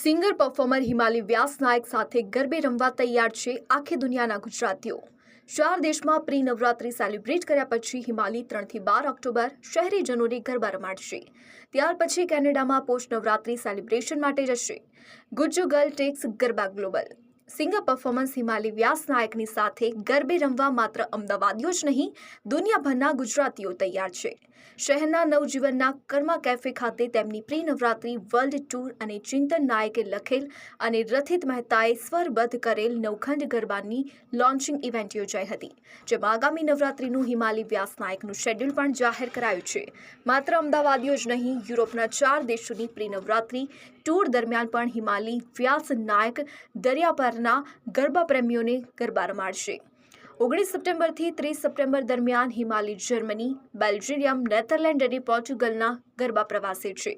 Singer performer Himali વ્યાસ નાયક સાથે ગરબે રમવા તૈયાર છે આખી દુનિયાના ગુજરાતીઓ. ચાર દેશમાં પ્રી નવરાત્રી સેલિબ્રેટ કર્યા પછી હિમાલી ત્રણથી બાર ઓક્ટોબર શહેરીજનોને ગરબા રમાડશે. ત્યાર પછી કેનેડામાં પોસ્ટ નવરાત્રી સેલિબ્રેશન માટે જશે. Gujju girl takes garba global. Singer performance Himali Vyas નાયકની સાથે ગરબે રમવા માત્ર અમદાવાદીઓ જ નહીં, દુનિયાભરના ગુજરાતીઓ તૈયાર છે. શહેરના નવજીવનના કર્મા કેફે ખાતે તેમની પ્રી નવરાત્રી વર્લ્ડ ટૂર અને ચિંતન નાયકે લખેલ અને રથિત મહેતાએ સ્વરબદ્ધ કરેલ નવખંડ ગરબાની લોન્ચિંગ ઇવેન્ટ યોજાઈ હતી, જેમાં આગામી નવરાત્રીનું હિમાલી વ્યાસ નાયકનું શેડ્યુલ પણ જાહેર કરાયું છે. માત્ર અમદાવાદીઓ જ નહીં, યુરોપના ચાર દેશોની પ્રી નવરાત્રી ટૂર દરમિયાન પણ હિમાલી વ્યાસ નાયક દરિયા પરના ગરબા પ્રેમીઓને ગરબા રમાડશે. ઓગણીસ સપ્ટેમ્બરથી ત્રીસ સપ્ટેમ્બર દરમિયાન હિમાલી જર્મની બેલ્જિયમ નેધરલેન્ડ અને પોર્ટુગલના ગરબા પ્રવાસે છે.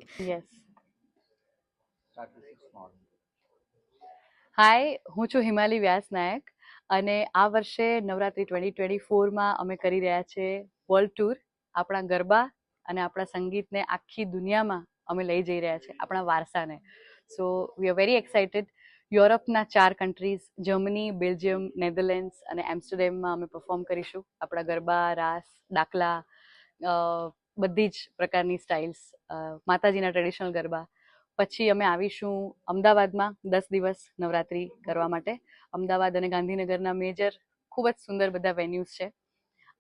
હાય હું છું હિમાલી વ્યાસ નાયક અને આ વર્ષે નવરાત્રી ટ્વેન્ટી ટ્વેન્ટી ફોરમાં અમે કરી રહ્યા છે વર્લ્ડ ટૂર આપણા ગરબા અને આપણા સંગીતને આખી દુનિયામાં અમે લઈ જઈ રહ્યા છે આપણા વારસાને. So we are very excited યુરોપના ચાર કન્ટ્રીઝ જર્મની બેલ્જિયમ નેધરલેન્ડ્સ અને એમ્સ્ટરડેમમાં અમે પરફોર્મ કરીશું. આપણા ગરબા, રાસ, દાખલા બધી જ પ્રકારની સ્ટાઇલ્સ માતાજીના ટ્રેડિશનલ ગરબા. પછી અમે આવીશું અમદાવાદમાં દસ દિવસ નવરાત્રી કરવા માટે. અમદાવાદ અને ગાંધીનગરના મેજર ખૂબ જ સુંદર બધા વેન્યુઝ છે.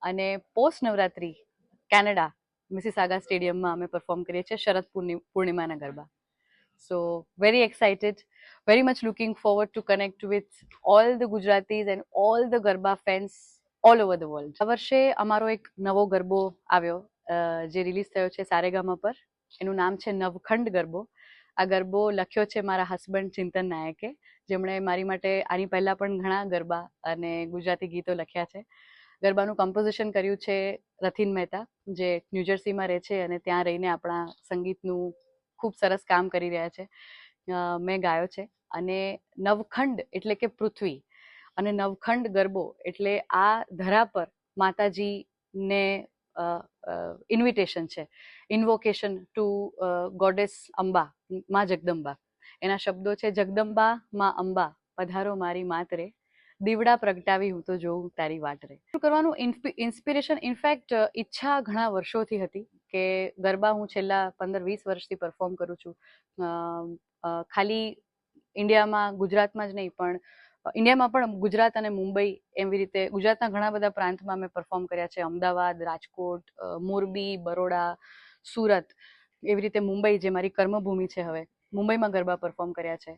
અને પોસ્ટ નવરાત્રી કેનેડા મિસિસાગા સ્ટેડિયમમાં અમે પરફોર્મ કરીએ છીએ, શરદ પૂર્ણિ- પૂર્ણિમાના garba. So very excited very much looking forward to connect with all the Gujaratis and all the garba fans all over the world આ વર્ષે અમારો એક નવો ગરબો આવ્યો જે રિલીઝ થયો છે સારેગામા પર. એનું નામ છે નવખંડ ગરબો. આ ગરબો લખ્યો છે મારા હસબન્ડ ચિંતન નાયકે, જેમણે મારી માટે આની પહેલાં પણ ઘણા ગરબા અને ગુજરાતી ગીતો લખ્યા છે. ગરબાનું કમ્પોઝિશન કર્યું છે રથીન મહેતા, જે ન્યૂજર્સીમાં રહે છે અને ત્યાં રહીને આપણા સંગીતનું ખૂબ સરસ કામ કરી રહ્યા છે. મેં ગાયો છે અને નવખંડ એટલે કે પૃથ્વી અને નવખંડ ગરબો એટલે આ ધરા પર માતાજીને ઇન્વિટેશન છે. ઇન્વોકેશન ટુ ગોડેસ અંબા, માં જગદંબા. એના શબ્દો છે, જગદંબા, માં અંબા, પધારો મારી માતરે દીવડા પ્રગટાવી હું તો જોઉં તારી વાટ રે. કરવાનું ઇન્સ્પિરેશન ઇનફેક્ટ ઈચ્છા ઘણા વર્ષોથી હતી. કે ગરબા હું છેલ્લા પંદર વીસ વર્ષથી પરફોર્મ કરું છું. ખાલી ઇન્ડિયામાં, ગુજરાતમાં જ નહીં, પણ ઇન્ડિયામાં પણ ગુજરાત અને મુંબઈ એવી રીતે, ગુજરાતના ઘણા બધા પ્રાંતમાં મેં પરફોર્મ કર્યા છે. અમદાવાદ, રાજકોટ મોરબી, બરોડા, સુરત એવી રીતે મુંબઈ, જે મારી કર્મભૂમિ છે હવે. મુંબઈમાં ગરબા પરફોર્મ કર્યા છે.